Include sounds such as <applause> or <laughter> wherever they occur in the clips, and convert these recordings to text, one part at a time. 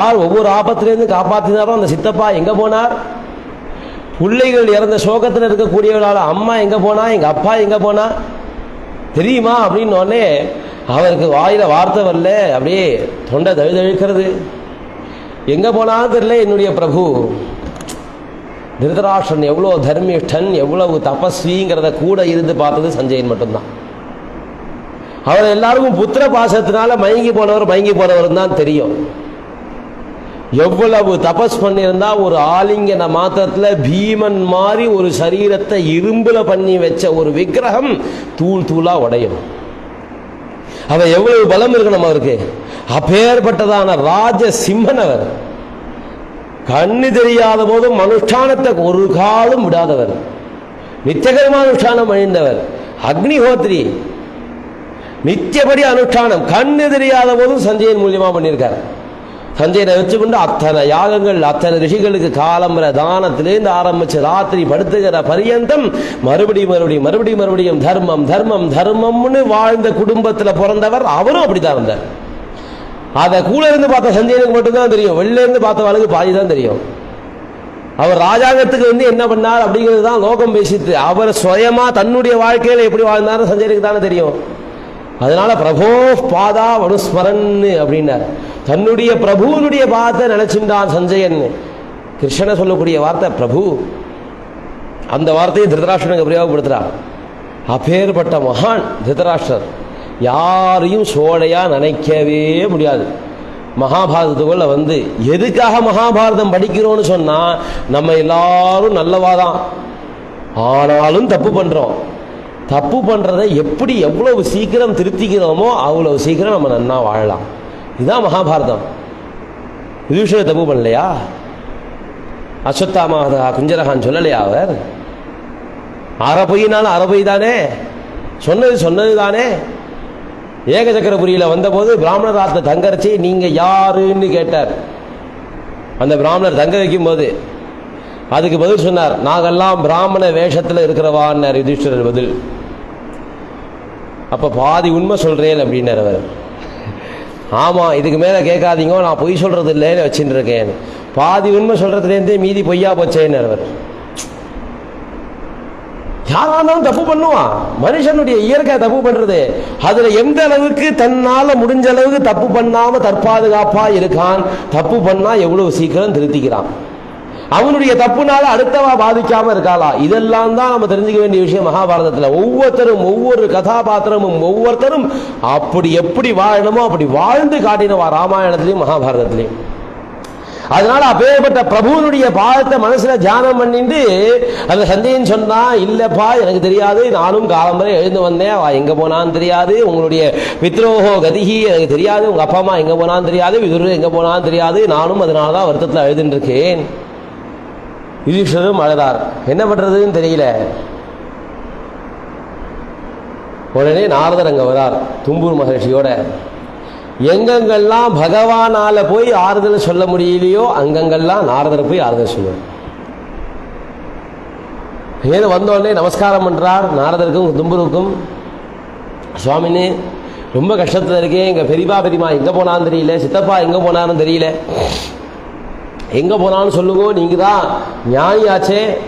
யார் ஒவ்வொரு ஆபத்திலிருந்து காப்பாற்றினாரோ அந்த சித்தப்பா எங்க போனார்? பிள்ளைகள் இறந்த சோகத்தில் இருக்கக்கூடியவர்களால் அம்மா எங்க போனா? எங்க அப்பா எங்க போனா? தெரியுமா? அப்படின்னு அவருக்கு வாயில வார்த்தை வரல. அப்படியே தொண்டை தழுதழுக்கிறது எங்க போனாலும் தெரியல என்னுடைய பிரபு. திருதராஷ்டன் எவ்வளோ தர்மிஷ்டன் எவ்வளவு தபஸ்விங்கிறத கூட இருந்து பார்த்தது சஞ்சயன் மட்டும்தான். அவர் எல்லாருக்கும் புத்திர பாசத்தினால மயங்கி போனவர் மயங்கி போனவர் தான் தெரியும். எவ்வளவு தபஸ் பண்ணியிருந்தா ஒரு ஆலிங்கன மாத்திரத்தில் பீமன் மாதிரி ஒரு சரீரத்தை இரும்புல பண்ணி வச்ச ஒரு விக்கிரகம் தூள் தூளா உடையும் அவன் எவ்வளவு பலம் இருக்கணும் அவருக்கு? அப்பேற்பட்டதான ராஜ சிம்மன் அவர் கண்ணு தெரியாத போதும் அனுஷ்டானத்தை ஒரு காலம் விடாதவர். நித்தியகரமானுஷ்டானம் அழிந்தவர் அக்னிஹோத்ரி. நித்தியபடி அனுஷ்டானம். கண்ணு தெரியாத போதும் சஞ்சயன் மூலியமா பண்ணியிருக்கார். சஞ்சயனை வச்சுக்கொண்டு அத்தனை யாகங்கள் அத்தனை ரிஷிகளுக்கு காலம்பர தானத்திலேருந்து ஆரம்பிச்சு ராத்திரி படுத்துகிற பரியந்தம் மறுபடியும் மறுபடியும் மறுபடியும் மறுபடியும் தர்மம் தர்மம் தர்மம்னு வாழ்ந்த குடும்பத்தில் பிறந்தவர் அவரும் அப்படித்தான் இருந்தார் அதை கூட இருந்து பார்த்த சஞ்சயனுக்கு மட்டும்தான் தெரியும். வெளில இருந்து பார்த்தவளுக்கு பாதி தான் தெரியும். அவர் ராஜாங்கத்துக்கு வந்து என்ன பண்ணார் அப்படிங்கிறது தான் லோகம் பேசித்து அவர் சுயமா தன்னுடைய வாழ்க்கையில எப்படி வாழ்ந்தாரு சஞ்சயனுக்கு தானே தெரியும். அதனால பிரபோ பாதா வனுஸ்மரன் அப்படின்னார். தன்னுடைய பிரபுவனுடைய பாதத்தை நினைச்சின்றான் சஞ்சயன். கிருஷ்ணனை சொல்லக்கூடிய வார்த்தை பிரபு அந்த வார்த்தையை திருதராஷ்டனுக்கு பிரயோகப்படுத்துறான் அப்பேற்பட்ட மகான் திருதராஷ்டிரர். யாரையும் சோழையா நினைக்கவே முடியாது. மகாபாரதத்துக்குள்ள வந்து எதுக்காக மகாபாரதம் படிக்கிறோம்னு சொன்னா நம்ம எல்லாரும் நல்லவாதான். ஆனாலும் தப்பு பண்றோம். தப்பு பண்ணுறதை எப்படி எவ்வளவு சீக்கிரம் திருத்திக்கிறோமோ அவ்வளவு சீக்கிரம் நம்ம நன்னா வாழலாம். இதுதான் மகாபாரதம். யுதிஷ்டர் தப்பு பண்ணலையா? அஸ்வத்தாமகா குஞ்சரகான் சொல்லலையா அவர்? அரை பொய்னாலும் அரை பொய் தானே சொன்னது சொன்னது தானே ஏகசக்கரபுரியில வந்தபோது பிராமணர் ஆத்த தங்கரச்சி நீங்கள் யாருன்னு கேட்டார். அந்த பிராமணர் தங்க வைக்கும் போது அதுக்கு பதில் சொன்னார் நாங்கெல்லாம் பிராமண வேஷத்தில் இருக்கிறவான்னார் யுதிஷ்டர் பதில். அப்போ பாதி உண்மை சொல்கிறேன் அப்படின்னார் அவர். ஆமாம் இதுக்கு மேலே கேட்காதீங்க நான் பொய் சொல்கிறது இல்லைன்னு வச்சுட்டு இருக்கேன் பாதி உண்மை சொல்கிறதுலேருந்தே மீதி பொய்யா போச்சேன்னு அவர். இருந்தாலும் தப்பு பண்ணுவான் மனுஷனுடைய இயற்கை தப்பு பண்றது. அதுல எந்த அளவுக்கு தன்னால முடிஞ்ச அளவுக்கு தப்பு பண்ணாம தற்பாதுகாப்பா இருக்கான் தப்பு பண்ணா எவ்வளவு சீக்கிரம் திருத்திக்கிறான். அவனுடைய தப்புனால அடுத்தவா பாதிக்காம இருக்காளா? இதெல்லாம் தான் நம்ம தெரிஞ்சுக்க வேண்டிய விஷயம் மகாபாரதத்துல. ஒவ்வொருத்தரும் ஒவ்வொரு கதாபாத்திரமும் ஒவ்வொருத்தரும் அப்படி எப்படி வாழணுமோ அப்படி வாழ்ந்து காட்டினவா ராமாயணத்திலையும் மகாபாரதத்திலையும். அதனால அப்பேற்பட்ட பிரபுவனுடைய பாதத்தை மனசுல தியானம் பண்ணிட்டு அந்த சந்தேகம் சொன்னா இல்லப்பா எனக்கு தெரியாது நானும் காலம்பரை எழுந்து வந்தேன். அவ எங்க போனான்னு தெரியாது. உங்களுடைய வித்ரோகோ கதிகி எனக்கு தெரியாது. உங்க அப்பா அம்மா எங்க போனான்னு தெரியாது. விதுரு எங்க போனான்னு தெரியாது. நானும் அதனாலதான் வருத்தத்தில் எழுதுன்னு இருக்கேன். யுதிஷ்டரும் அழுதார். என்ன பண்றதுன்னு தெரியல. உடனே நாரதர் அங்கே வரார் தும்பூர் மகர்ஷியோட. எங்கெங்கெல்லாம் பகவானால போய் ஆறுதல் சொல்ல முடியலையோ அங்கங்கெல்லாம் நாரதர் போய் ஆறுதல் சொல்லுவார். ஏதோ வந்தோடனே நமஸ்காரம் பண்ணுறார் நாரதருக்கும் தும்புருக்கும். சுவாமின்னு ரொம்ப கஷ்டத்தில் இருக்கேன் எங்கள் பெரியப்பா பெரியமா எங்கே போனான்னு தெரியல சித்தப்பா எங்கே போனான்னு தெரியல. எங்க போனாலும் சொல்லுங்க நீங்க தான் ஞானியாச்சே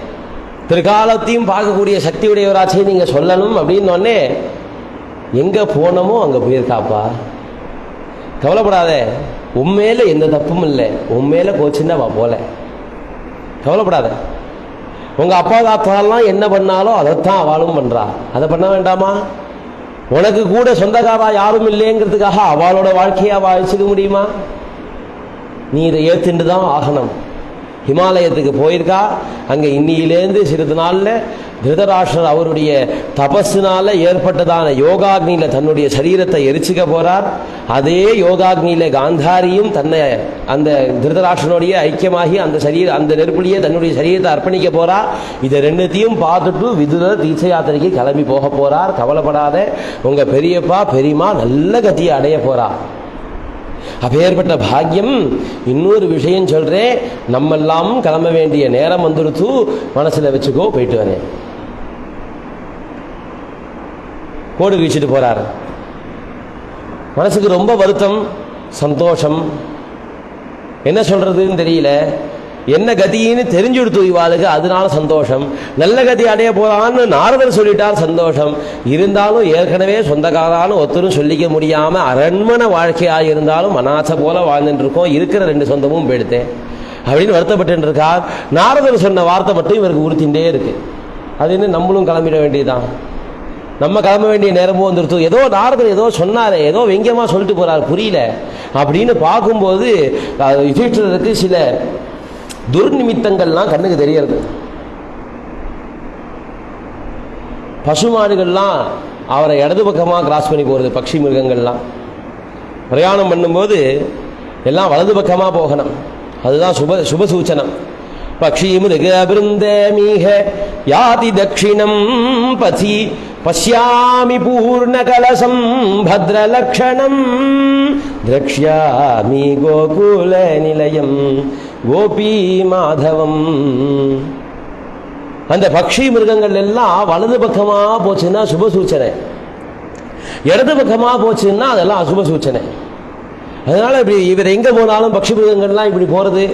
பிற்காலத்தையும் பார்க்கக்கூடிய சக்தி உடையவராச்சே நீங்க சொல்லணும் அப்படின்னு எங்கே எங்க போனமோ அங்க போயிருக்காப்பா. கவலைப்படாத உண்மையில எந்த தப்பும் இல்லை. உண்மையில போச்சுன்னா வா போல. கவலைப்படாத. உங்க அப்பா தாத்தாலாம் என்ன பண்ணாலும் அதைத்தான் அவளும் பண்றா. அதை பண்ண வேண்டாமா? உனக்கு கூட சொந்தக்காரா யாரும் இல்லைங்கிறதுக்காக அவளோட வாழ்க்கையை அவள் அழிச்சுக்க முடியுமா? நீ இதை ஏற்றுண்டு தான் ஆகணும். ஹிமாலயத்துக்கு போயிருக்கா? அங்கே இன்னியிலேருந்து சிறிது நாளில் திருதராஷ்டர் அவருடைய தபஸினால் ஏற்பட்டதான யோகாக்னியில் தன்னுடைய சரீரத்தை எரிச்சுக்க போகிறார் அதே யோகாக்னியில் காந்தாரியும் தன்னை அந்த திருதராஷ்டனுடைய ஐக்கியமாகி அந்த சரீர அந்த நெருப்புலேயே தன்னுடைய சரீரத்தை அர்ப்பணிக்க போகிறார் இதை ரெண்டுத்தையும் பார்த்துட்டு விதுர தீர்த்த யாத்திரைக்கு கிளம்பி போக போகிறார் கவலைப்படாத உங்கள் பெரியப்பா பெரியமா நல்ல கத்தியை அடைய போகிறார் அப்பேற்பட்ட பாக்கியம் இன்னொரு விஷயம் சொல்றேன் நம்மெல்லாம் கிளம்ப வேண்டிய நேரம் வந்துடுத்து மனசுல வச்சுக்கோ போயிட்டு வரேன். கோடு வீச்சிட்டு போறார். மனசுக்கு ரொம்ப வருத்தம் சந்தோஷம். என்ன சொல்றதுன்னு தெரியல. என்ன கதின்னு தெரிஞ்சுடுத்து இவாளுக்கு அதனால சந்தோஷம். நல்ல கதி அடைய போறான்னு நாரதர் சொல்லிட்டார் சந்தோஷம். இருந்தாலும் ஏற்கனவே சொந்தக்காரான ஒருத்தரும் சொல்லிக்க முடியாம அரண்மனை வாழ்க்கையாக இருந்தாலும் மனாச போல வாழ்ந்துட்டு இருக்கோம் இருக்கிற ரெண்டு சொந்தமும் போயிடுத்தேன் அப்படின்னு வருத்தப்பட்டு இருக்கார் நாரதர் சொன்ன வார்த்தை மட்டும் இவருக்கு உறுத்தின்றே இருக்கு. அது என்ன நம்மளும் கிளம்பிட வேண்டியதுதான். நம்ம கிளம்ப வேண்டிய நேரமும் வந்துருத்து ஏதோ நாரதர் ஏதோ சொன்னார் ஏதோ வெங்கியமா சொல்லிட்டு போறார் புரியல. அப்படின்னு பார்க்கும்போது யுதிஷ்டருக்கு சில துர்நிமித்தங்கள்லாம் கண்ணுக்கு தெரியறது. பசுமாடுகள்லாம் அவரை இடது பக்கமாக கிராஸ் பண்ணி போகிறது பக்ஷி மிருகங்கள்லாம். பிரயாணம் பண்ணும்போது எல்லாம் வலது பக்கமாக போகணும். அதுதான் சுப சுப சூச்சனம். பக்ஷி மிருக பிருந்தமீக யாதி தட்சிணம் பதி பசியாமி பூர்ண கலசம் பத்ரலக்ஷணம் திரக்ஷ்யாமி கோகுல நிலையம். கோபி மாதவம். அந்த பக்ஷி மிருகங்கள் எல்லாம் வலது பக்கமா போச்சுன்னா சுப சூச்சனை இடது பக்கமா போச்சுன்னா அதெல்லாம் அசுப சூச்சனை அதனால இப்படி இவர் எங்க போனாலும் பக்ஷி மிருகங்கள்லாம் இப்படி போறது.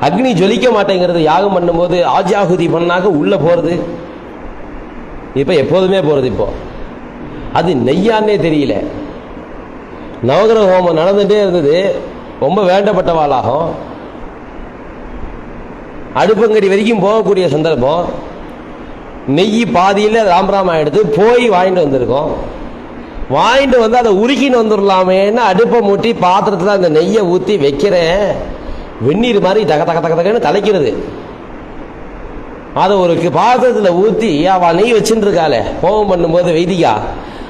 அக்னி ஜொலிக்க மாட்டேங்கிறது யாகம் பண்ணும்போது ஆஜாகுதி பண்ணாக்க உள்ள போறது. இப்ப எப்போதுமே போறது இப்போ. அது நெய்யான்னே தெரியல. நவகிரக ஹோமம் நடந்துட்டே இருந்தது. ரொம்ப வேண்டப்பட்டவாளாகும் அடுப்பங்கடி வரைக்கும் போகக்கூடிய சந்தர்ப்பம். நெய் பாதியில் ராமராமா எடுத்து போய் வாங்கிட்டு வந்திருக்கோம். வாங்கிட்டு வந்து அதை உருக்கின்னு வந்துடலாமேன்னு அடுப்பை மூட்டி பாத்திரத்தில் அந்த நெய்யை ஊற்றி வைக்கிறேன். வெந்நீர் மாதிரி தக தக தக தகன்னு தலைக்கிறது. அதை ஒரு பாத்திரத்தில் ஊற்றி அவள் நெய் வச்சுட்டு இருக்காளே ஹோமம் பண்ணும்போது வைதிகா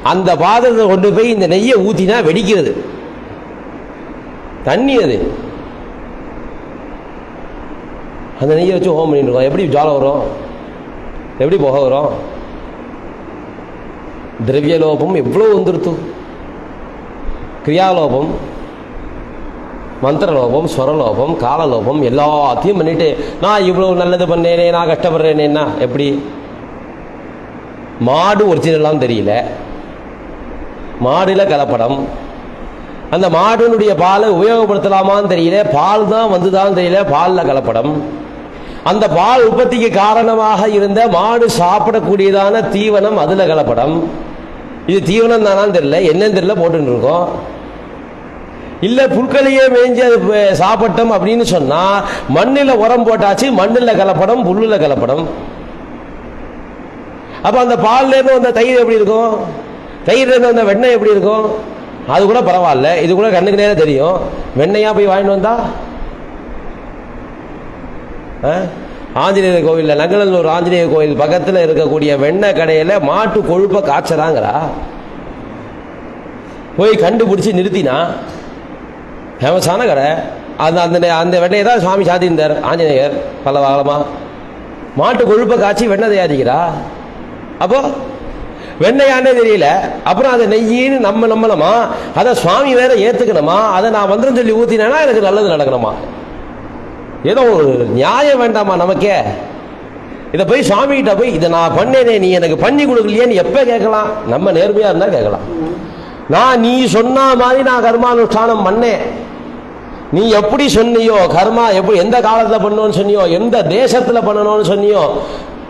அந்த பாத்திரத்தை கொண்டு போய் இந்த நெய்யை ஊற்றினா வெடிக்கிறது. தண்ணி அது. அந்த நெய்யை வச்சு ஹோம் பண்ணிட்டு இருக்கோம். எப்படி ஜாலம் வரும்? எப்படி புக வரும்? திரவியலோபம் எவ்வளோ வந்துருத்து? கிரியாலோபம் மந்திரலோபம் ஸ்வரலோபம் காலலோபம் எல்லாத்தையும் பண்ணிட்டு நான் இவ்வளோ நல்லது பண்ணேனே நான் கஷ்டப்படுறேனேன்னா எப்படி? மாடு ஒரிஜினலாம் தெரியல. மாடில் கலப்படம். அந்த மாடுனுடைய பாலை உபயோகப்படுத்தலாமான்னு தெரியல. பால் தான் வந்துதான் தெரியல. பாலில் கலப்படம். அந்த பால் உற்பத்திக்கு காரணமாக இருந்த மாடு சாப்பிடக்கூடியதான தீவனம் அதுல கலப்படம். இது தீவனம் தானான்னு தெரியல. என்னன்னு தெரியல போட்டுன்னு இருக்கோம். இல்ல புற்களையே மேய்ஞ்சி அது சாப்பிட்டோம் அப்படின்னு சொன்னா மண்ணில் உரம் போட்டாச்சு மண்ணில் கலப்படம் புல்லுல கலப்படம். அப்ப அந்த பால்ல இருந்து வந்த தயிர் எப்படி இருக்கும்? தயிர்ல இருந்து வந்த வெண்ணெய் எப்படி இருக்கும்? அது கூட பரவாயில்ல. இது கூட கண்ணுக்கு நேரம் தெரியும். வெண்ணெயா போய் வாங்கிட்டு வந்தா? ஆஞ்சநேயர் கோவிலில் நங்கநல்லூர் ஆஞ்சநேயர் கோவில் பக்கத்தில் இருக்கக்கூடிய வெண்ணெய் கடையில் மாட்டு கொழுப்பை காய்ச்சறாங்கிறா போய் கண்டுபிடிச்சி நிறுத்தினா ஃபேமஸான கடை. அந்த அந்த அந்த வெண்ணையை தான் சுவாமி சாத்தியிருந்தார் ஆஞ்சநேயர் பல காலமாக மாட்டு கொழுப்பை காய்ச்சி வெண்ணெய் தயாரிக்கிறா. அப்போ வெண்ணையானே தெரியல. அப்புறம் அதை நெய்யின்னு நம்ம நம்பலமா அதை சுவாமி வேற ஏற்றுக்கணுமா அதை நான் மந்திரம் சொல்லி ஊற்றினேன்னா எனக்கு நல்லது நடக்கணுமா? ஏதோ ஒரு நியாயம் வேண்டாமா நமக்கே? இதை போய் சாமிகிட்ட போய் இதை நான் பண்ணேனே நீ எனக்கு பண்ணி கொடுக்கலையேன்னு எப்போ கேட்கலாம்? நம்ம நேர்மையாக இருந்தால் கேட்கலாம். நான் நீ சொன்ன மாதிரி நான் கர்மானுஷ்டானம் பண்ணேன். நீ எப்படி சொன்னியோ கர்மா எப்படி எந்த காலத்தில் பண்ணணும்னு சொன்னியோ எந்த தேசத்தில் பண்ணணும்னு சொன்னியோ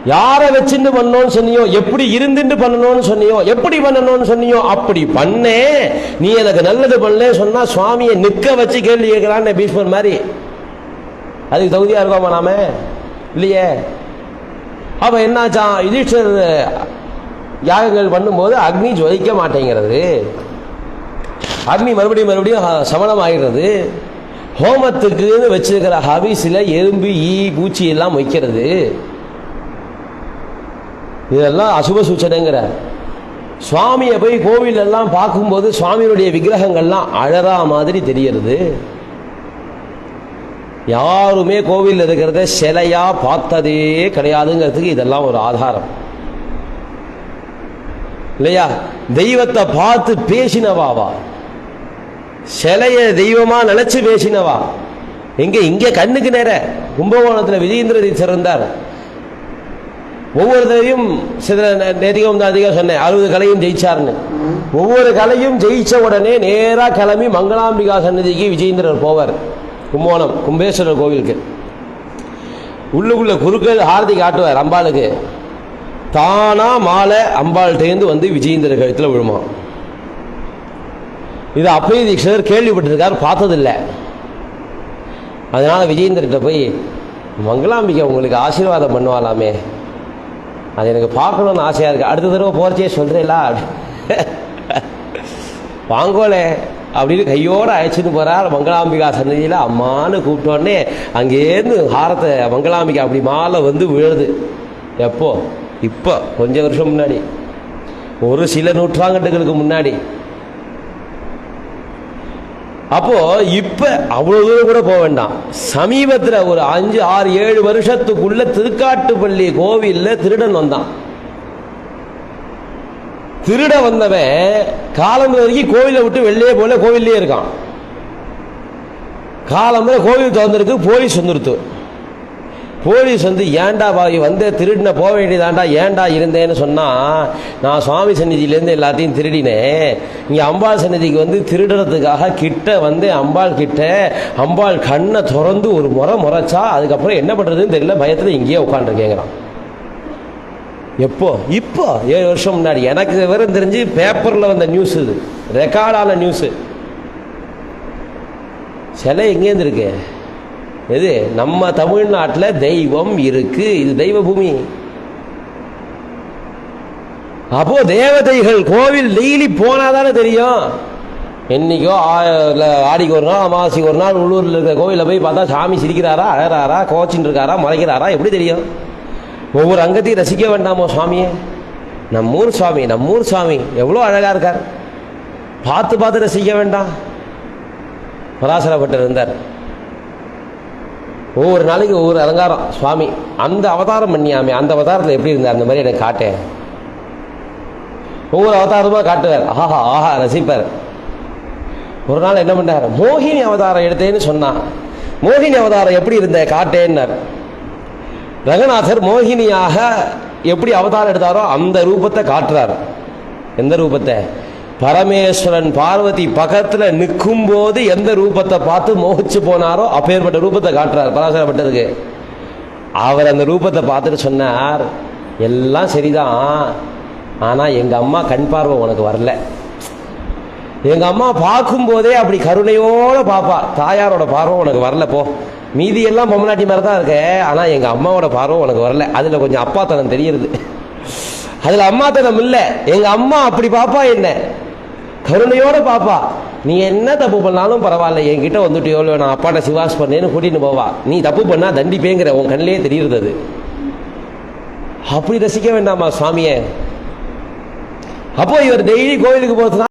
யாரை வச்சுட்டு பண்ணணும்னு சொன்னியோ எப்படி இருந்துட்டு பண்ணணும்னு சொன்னியோ எப்படி பண்ணணும்னு சொன்னியோ அப்படி பண்ணே. நீ எனக்கு நல்லது பண்ணல சொன்னா சுவாமியை நிற்க வச்சு கேள்வி கேட்கலான்னு பீஷ்மர் மாதிரி. அதுக்கு தகுதியாக இருக்கோமா நாம? இல்லையே. அப்ப என்னாச்சான் யுதிஷ்டர் யாகங்கள் பண்ணும்போது அக்னி ஜொலிக்க மாட்டேங்கிறது. அக்னி மறுபடியும் மறுபடியும் சமணம் ஆகிறது ஹோமத்துக்குன்னு வச்சிருக்கிற ஹவிஸில் எறும்பு ஈ பூச்சி எல்லாம் வைக்கிறது. இதெல்லாம் அசுப சூச்சனைங்கிற. சுவாமியை போய் கோவில் எல்லாம் பார்க்கும்போது சுவாமியுடைய விக்கிரகங்கள்லாம் அழறா மாதிரி தெரியறது யாருமே கோவில் இருக்கிறத சிலையா பார்த்ததே கிடையாதுங்கிறதுக்கு இதெல்லாம் ஒரு ஆதாரம். இல்லையா? தெய்வத்தை பார்த்து பேசினவாவா சிலைய தெய்வமா நினைச்சு பேசினவா? எங்க இங்க கண்ணுக்கு நேர. கும்பகோணத்துல விஜயேந்திர தீட்சர் இருந்தார். ஒவ்வொரு தடவையும் சில நேதிகம் தான் அதிகம் சொன்னேன். அறுபது கலையும் ஜெயிச்சார்னு ஒவ்வொரு கலையும் ஜெயிச்ச உடனே நேரா கிளம்பி மங்களாம்பிகா சன்னதிக்கு விஜயேந்திரர் போவார். கும்போணம் கும்பேஸ்வரர் கோவிலுக்கு. உள்ளுக்குள்ளே குருக்கள் ஆரதி காட்டுவார் அம்பாளுக்கு. தானா மாலை அம்பாள்கிட்டேருந்து வந்து விஜயேந்திர கழுத்தில் விழுமா இது அப்பய தீட்சிதர் கேள்விப்பட்டிருக்கார் பார்த்ததில்லை. அதனால் விஜயேந்திரகிட்ட போய் மங்களாம்பிகை உங்களுக்கு ஆசீர்வாதம் பண்ணுவாளாமே. அது எனக்கு பார்க்கணும்னு ஆசையாக இருக்குது அடுத்த தடவை போகிறச்சே சொல்கிறேலா <laughs> வாங்கோலே. அப்படின்னு கையோடு அழைச்சிட்டு போகிறார் மங்களாம்பிகா சன்னதியில் அம்மான்னு கூப்பிட்டோடனே அங்கேருந்து ஹாரத்தை மங்களாம்பிகா அப்படி மாலை வந்து விழுது. எப்போ? இப்போ கொஞ்ச வருஷம் முன்னாடி. ஒரு சில நூற்றாண்டுகளுக்கு முன்னாடி. அப்போ இப்ப அவ்வளவு தூரம் கூட போக வேண்டாம். சமீபத்தில் ஒரு அஞ்சு ஆறு ஏழு வருஷத்துக்குள்ள திருக்காட்டுப்பள்ளி கோவில்ல திருடன் வந்தான். திருட வந்தவன் காலம் வரைக்கும் கோவிலை விட்டு வெளியே போல கோவிலே இருக்கான். காலம் கோவில் திறந்துருக்கு போலீஸ் வந்துருத்து போலீஸ் வந்து ஏன்டா பாவி வந்து திருடின போக வேண்டியதாண்டா ஏன்டா இருந்தேன்னு சொன்னால் நான் சுவாமி சந்நிதியிலேருந்து எல்லாத்தையும் திருடினேன். இங்கே அம்பாள் சந்நிதிக்கு வந்து திருடுறதுக்காக கிட்ட வந்து அம்பாள் கிட்ட அம்பாள் கண்ணை திறந்து ஒரு முறை முறைச்சா அதுக்கப்புறம் என்ன பண்ணுறதுன்னு தெரியல பயத்தில் இங்கேயே உட்காந்துருக்கேங்கிறான் எப்போ? இப்போ. ஏழு வருஷம் முன்னாடி. எனக்கு விவரம் தெரிஞ்சு பேப்பரில் வந்த நியூஸ் இது. ரெக்கார்டான நியூஸு சிலை எங்கேருந்து இருக்கு? எது? நம்ம தமிழ்நாட்டில் தெய்வம் இருக்கு. இது தெய்வ பூமி. அப்போ தேவதைகள் கோவில் டெய்லி போனாதானே தெரியும். என்னைக்கோ ஆடிக்கு ஒரு நாள் அமாவாசைக்கு ஒரு நாள் உள்ளூரில் இருக்கிற கோவிலில் போய் பார்த்தா சாமி சிரிக்கிறாரா அழகிறாரா கோச்சின்னு இருக்காரா மறைக்கிறாரா எப்படி தெரியும்? ஒவ்வொரு அங்கத்தையும் ரசிக்க வேண்டாமோ சுவாமியே? நம்மூர் சுவாமி நம்மூர் சுவாமி எவ்வளோ அழகாக இருக்கார். பார்த்து பார்த்து ரசிக்க வேண்டாம். பராசரப்பட்டு இருந்தார். ஒவ்வொரு நாளைக்கு ஒவ்வொரு அலங்காரம். சுவாமி அந்த அவதாரம் பண்ணியாமே அந்த அவதாரத்தில் எப்படி இருந்தார்? அந்த மாதிரி எனக்கு காட்டேன். ஒவ்வொரு அவதாரமாக காட்டுவார். ஆஹா ஆஹா ரசிப்பார். ஒரு நாள் என்ன பண்ணார்? மோகினி அவதாரம் எடுத்தேன்னு சொன்னான். மோகினி அவதாரம் எப்படி இருந்த காட்டேன்னார். ரங்கநாதர் மோகினியாக எப்படி அவதாரம் எடுத்தாரோ அந்த ரூபத்தை காட்டுறார். எந்த ரூபத்தை? பரமேஸ்வரன் பார்வதி பக்கத்தில் நிற்கும் போது எந்த ரூபத்தை பார்த்து மோகிச்சு போனாரோ அப்பேற்பட்ட ரூபத்தை காட்டுறார் பராசரப்பட்டதுக்கு. அவர் அந்த ரூபத்தை பார்த்துட்டு சொன்னார் எல்லாம் சரிதான் ஆனால் எங்கள் அம்மா கண் பார்வை உனக்கு வரல. எங்கள் அம்மா பார்க்கும்போதே அப்படி கருணையோடு பார்ப்பா தாயாரோட பார்வை உனக்கு வரல போ. மீதி எல்லாம் பொம்மநாட்டி மாதிரி தான் இருக்கு. ஆனா எங்க அம்மாவோட பார்வை உனக்கு வரல. அதுல கொஞ்சம் அப்பாத்தனம் தெரியுது அதுல அம்மாத்தனம் இல்லை. எங்க அம்மா அப்படி பாப்பா என்ன? கருணையோட பாப்பா. நீ என்ன தப்பு பண்ணாலும் பரவாயில்ல. என்கிட்ட வந்துட்டு எவ்வளோ நான் அப்பாட்ட சிவாஸ் பண்ணேன்னு கூட்டின்னு போவா. நீ தப்பு பண்ணா தண்டிப்பேங்கிற உன் கண்ணிலே தெரியுறது அது. அப்படி ரசிக்க வேண்டாமா சுவாமியே? அப்போ இவர் டெய்லி கோவிலுக்கு போகிறதுனா